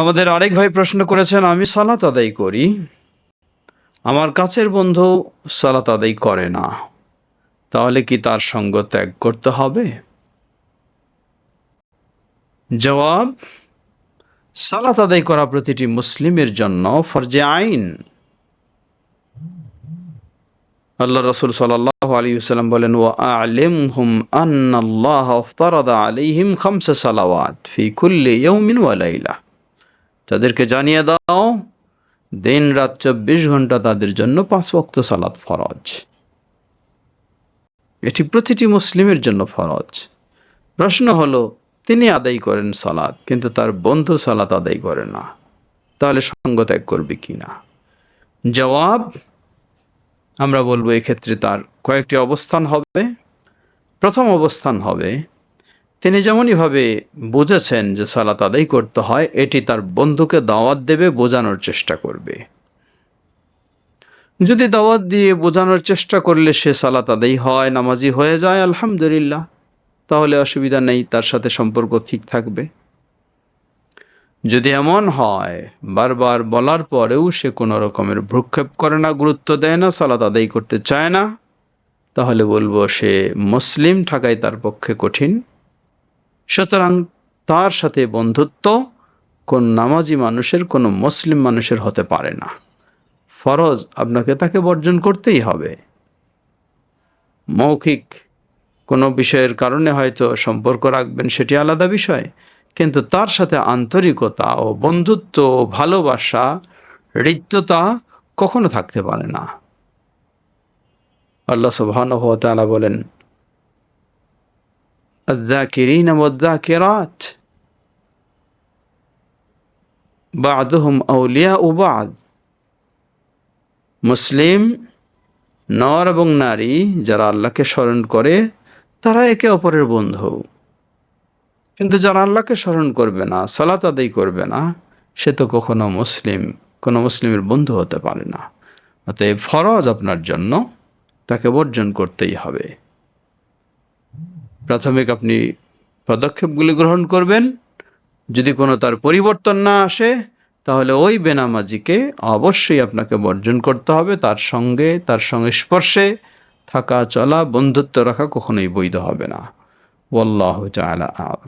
আমাদের আরেক ভাই প্রশ্ন করেছেন, আমি সালাত আদায় করি, আমার কাছের বন্ধু সালাত আদায় করে না, তাহলে কি তার সঙ্গ ত্যাগ করতে হবে? জবাব, সালাত আদায় করা প্রতিটি মুসলিমের জন্য ফরজে আইন। আল্লাহ রসুল সাল্লাহ আলী সাল্লাম বলেন ও আলিম হুম আন্নাল্লাহ ফরদা আলিহিম খামসা সালাওয়াত ফি কুল্লি ইয়াউমিন ওয়া লাইলা। তাদেরকে জানিয়ে দাও, দিন রাত চব্বিশ ঘণ্টা তাদের জন্য পাঁচ ওয়াক্ত সালাত ফরজ। এটি প্রতিটি মুসলিমের জন্য ফরজ। প্রশ্ন হলো, তিনি আদায় করেন সালাত, কিন্তু তার বন্ধু সালাত আদায় করে না। তাহলে সঙ্গ ত্যাগ করবে কি না? জবাব, আমরা বলব এক্ষেত্রে তার কয়েকটি অবস্থান হবে। প্রথম অবস্থান হবে তিনি যেমনইভাবে বুঝেছেন যে সালাত আদায় করতে হয়, এটি তার বন্ধুকে দাওয়াত দেবে, বোঝানোর চেষ্টা করবে। যদি দাওয়াত দিয়ে বোঝানোর চেষ্টা করলে সে সালাত আদায় হয়, নামাজি হয়ে যায়, আলহামদুলিল্লাহ, তাহলে অসুবিধা নেই, তার সাথে সম্পর্ক ঠিক থাকবে। যদি এমন হয়, বারবার বলার পরেও সে কোনো রকমের ভ্রুক্ষেপ করে না, গুরুত্ব দেয় না, সালাত আদায় করতে চায় না, তাহলে বলব সে মুসলিম থাকাই তার পক্ষে কঠিন। সুতরাং তার সাথে বন্ধুত্ব কোন নামাজি মানুষের, কোনো মুসলিম মানুষের হতে পারে না। ফরজ আপনাকে তাকে বর্জন করতেই হবে। মৌখিক কোনো বিষয়ের কারণে হয়তো সম্পর্ক রাখবেন সেটি আলাদা বিষয়, কিন্তু তার সাথে আন্তরিকতা ও বন্ধুত্ব ভালোবাসা, হৃদ্যতা কখনো থাকতে পারে না। আল্লাহ তাআলা বলেন الذاكرين والذاكرات بعضهم أولياء بعض মুসলিম নর এবং নারী যারা আল্লাহকে স্মরণ করে তারা একে অপরের বন্ধু কিন্তু যারা আল্লাহকে স্মরণ করবে না সালাত আদায় করবে না সে তো কখনো মুসলিম কোনো মুসলিমের বন্ধু হতে পারে না অতএব ফরজ আপনার জন্য তাকে বর্জন করতেই হবে প্রাথমিক আপনি পদক্ষেপগুলি গ্রহণ করবেন। যদি কোনো তার পরিবর্তন না আসে, তাহলে ওই বেনামাজিকে অবশ্যই আপনাকে বর্জন করতে হবে। তার সঙ্গে তার সঙ্গে স্পর্শে থাকা, চলা, বন্ধুত্ব রাখা কখনোই বৈধ হবে না। ওল্লাহ আ'লাম।